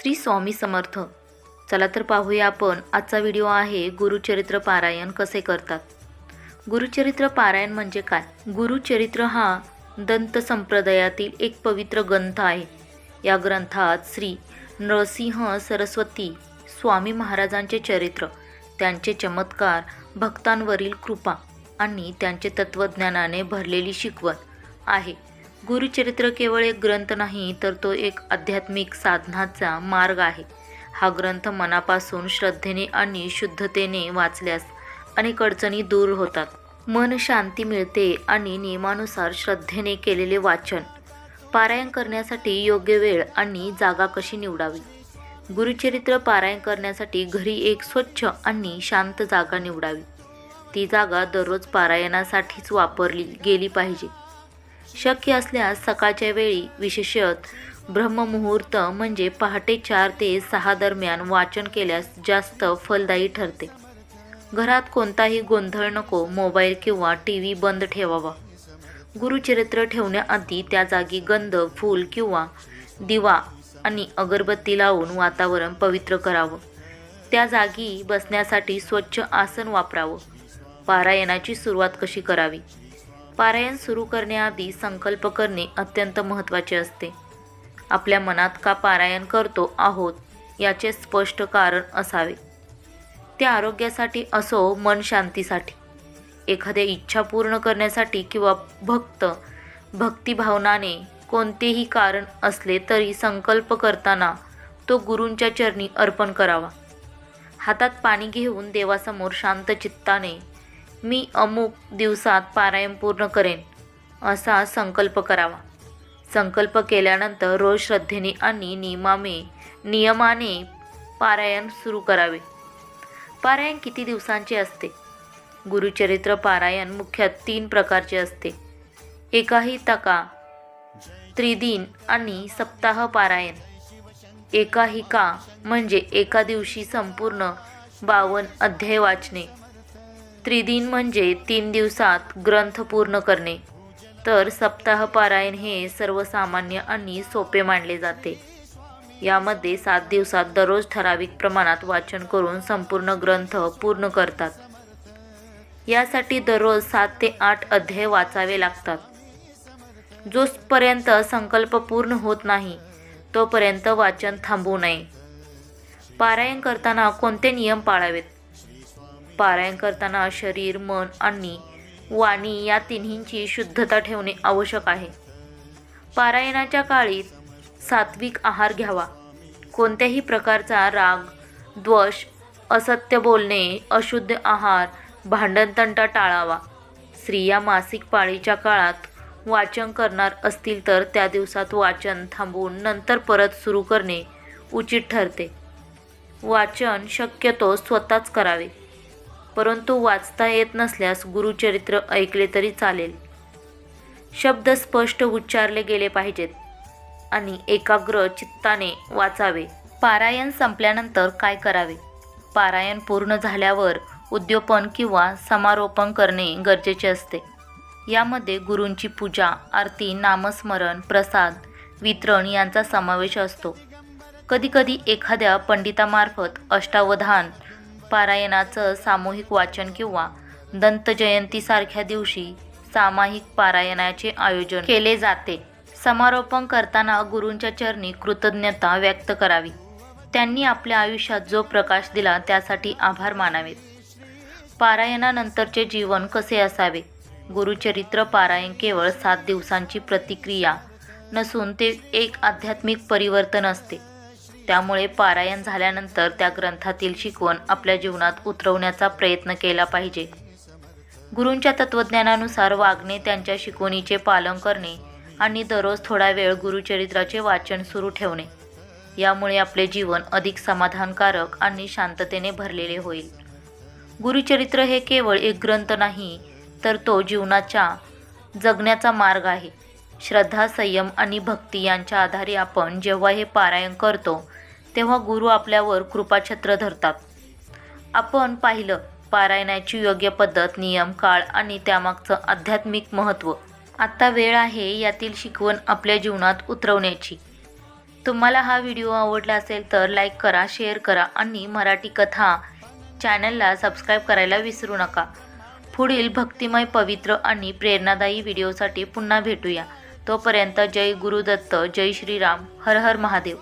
श्री स्वामी समर्थ. चला तर पाहूया आपण आजचा व्हिडिओ आहे गुरुचरित्र पारायण कसे करतात. गुरुचरित्र पारायण म्हणजे काय? गुरुचरित्र हा दंत संप्रदायातील एक पवित्र ग्रंथ आहे. या ग्रंथात श्री नरसिंह सरस्वती स्वामी महाराजांचे चरित्र त्यांचे चमत्कार भक्तांवरील कृपा आणि त्यांचे तत्त्वज्ञानाने भरलेली शिकवण आहे. गुरुचरित्र केवळ एक ग्रंथ नाही तर तो एक आध्यात्मिक साधनाचा मार्ग आहे. हा ग्रंथ मनापासून श्रद्धेने आणि शुद्धतेने वाचल्यास अनेक अडचणी दूर होतात. मन शांती मिळते आणि नियमानुसार श्रद्धेने केलेले वाचन पारायण करण्यासाठी योग्य वेळ आणि जागा कशी निवडावी? गुरुचरित्र पारायण करण्यासाठी घरी एक स्वच्छ आणि शांत जागा निवडावी. ती जागा दररोज पारायणासाठीच वापरली गेली पाहिजे. शक्य असल्यास सकाळच्या वेळी विशेषत ब्रह्ममुहूर्त म्हणजे पहाटे चार ते सहा दरम्यान वाचन केल्यास जास्त फलदायी ठरते. घरात कोणताही गोंधळ नको मोबाईल किंवा टी व्ही बंद ठेवावा. गुरुचरित्र ठेवण्याआधी त्या जागी गंध फूल किंवा दिवा आणि अगरबत्ती लावून वातावरण पवित्र करावं. त्या जागी बसण्यासाठी स्वच्छ आसन वापरावं. पारायणाची सुरुवात कशी करावी? पारायण सुरू करण्याआधी संकल्प करणे अत्यंत महत्त्वाचे असते. आपल्या मनात का पारायण करतो आहोत याचे स्पष्ट कारण असावे. ते आरोग्यासाठी असो मन शांतीसाठी. एखाद्या इच्छा पूर्ण करण्यासाठी किंवा भक्त भक्तिभावनाने कोणतेही कारण असले तरी संकल्प करताना तो गुरूंच्या चरणी अर्पण करावा. हातात पाणी घेऊन देवासमोर शांत चित्ताने मी अमुक दिवसात पारायण पूर्ण करेन असा संकल्प करावा. संकल्प केल्यानंतर रोज श्रद्धेने आणि नियमामे नियमाने पारायण सुरू करावे. पारायण किती दिवसांचे असते? गुरुचरित्र पारायण मुख्यतः तीन प्रकारचे असते. एकाही तका त्रिदिन आणि सप्ताह पारायण. एकाहिका म्हणजे एका दिवशी संपूर्ण बावन अध्याय वाचणे. त्रिदिन म्हणजे तीन दिवसात ग्रंथ पूर्ण करणे. तर सप्ताह पारायण हे सर्वसामान्य आणि सोपे मानले जाते. यामध्ये सात दिवसात दररोज ठराविक प्रमाणात वाचन करून संपूर्ण ग्रंथ पूर्ण करतात. यासाठी दररोज सात ते आठ अध्याय वाचावे लागतात. जोपर्यंत संकल्प पूर्ण होत नाही तोपर्यंत वाचन थांबू नये. पारायण करताना कोणते नियम पाळावेत? पारायण करताना शरीर मन आणि वाणी या तिन्हींची शुद्धता ठेवणे आवश्यक आहे. पारायणाच्या काळी सात्विक आहार घ्यावा. कोणत्याही प्रकारचा राग द्वष असत्य बोलणे अशुद्ध आहार भांडणतंटा टाळावा. स्त्रिया मासिक पाळीच्या काळात वाचन करणार असतील तर त्या दिवसात वाचन थांबवून नंतर परत सुरू करणे उचित ठरते. वाचन शक्यतो स्वतःच करावे. परंतु वाचता येत नसल्यास गुरुचरित्र ऐकले तरी चालेल. शब्द स्पष्ट उच्चारले गेले पाहिजेत आणि एकाग्र चित्ताने वाचावे. पारायण संपल्यानंतर काय करावे? पारायण पूर्ण झाल्यावर उद्योपन किंवा समारोपण करणे गरजेचे असते. यामध्ये गुरूंची पूजा आरती नामस्मरण प्रसाद वितरण यांचा समावेश असतो. कधीकधी एखाद्या पंडितामार्फत अष्टावधान पारायणाचं सामूहिक वाचन किंवा दंतजयंतीसारख्या दिवशी सामायिक पारायणाचे आयोजन केले जाते. समारोपण करताना गुरूंच्या चरणी कृतज्ञता व्यक्त करावी. त्यांनी आपल्या आयुष्यात जो प्रकाश दिला त्यासाठी आभार मानावेत. पारायणानंतरचे जीवन कसे असावे? गुरुचरित्र पारायण केवळ सात दिवसांची प्रतिक्रिया नसून ते एक आध्यात्मिक परिवर्तन असते. त्यामुळे पारायण झाल्यानंतर त्या ग्रंथातील शिकवण आपल्या जीवनात उतरवण्याचा प्रयत्न केला पाहिजे. गुरूंच्या तत्त्वज्ञानानुसार वागणे त्यांच्या शिकवणीचे पालन करणे आणि दररोज थोडा वेळ गुरुचरित्राचे वाचन सुरू ठेवणे. यामुळे आपले जीवन अधिक समाधानकारक आणि शांततेने भरलेले होईल. गुरुचरित्र हे केवळ एक ग्रंथ नाही तर तो जीवनाच्या जगण्याचा मार्ग आहे. श्रद्धा संयम आणि भक्ती यांच्या आधारे आपण जेव्हा हे पारायण करतो तेव्हा गुरु आपल्यावर कृपाछत्र धरतात. आपण पाहिलं पारायणाची योग्य पद्धत नियम काळ आणि त्यामागचं आध्यात्मिक महत्त्व. आत्ता वेळ आहे यातील शिकवण आपल्या जीवनात उतरवण्याची. तुम्हाला हा व्हिडिओ आवडला असेल तर लाईक करा शेअर करा आणि मराठी कथा चॅनलला सबस्क्राईब करायला विसरू नका. पुढील भक्तिमय पवित्र आणि प्रेरणादायी व्हिडिओसाठी पुन्हा भेटूया. तोपर्यंत जय गुरुदत्त जय श्रीराम हर हर महादेव.